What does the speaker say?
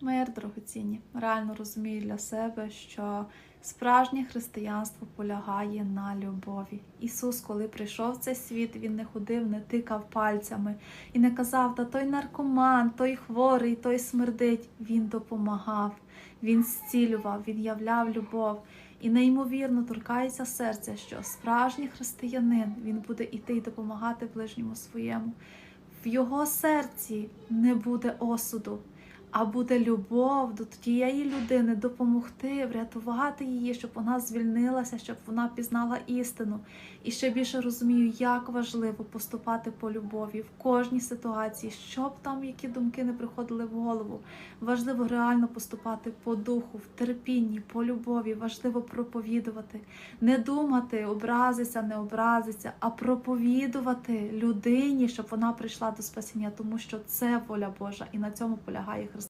Мир, дорогоцінні, реально розумію для себе, що справжнє християнство полягає на любові. Ісус, коли прийшов в цей світ, Він не ходив, не тикав пальцями і не казав, та той наркоман, той хворий, той смердить. Він допомагав, Він зцілював, Він являв любов. І неймовірно торкається серця, що справжній християнин він буде іти і допомагати ближньому своєму. В його серці не буде осуду, а буде любов до тієї людини, допомогти, врятувати її, щоб вона звільнилася, щоб вона пізнала істину. І ще більше розумію, як важливо поступати по любові в кожній ситуації, щоб там які думки не приходили в голову. Важливо реально поступати по духу, в терпінні, по любові. Важливо проповідувати, не думати, образиться, не образиться, а проповідувати людині, щоб вона прийшла до спасіння, тому що це воля Божа, і на цьому полягає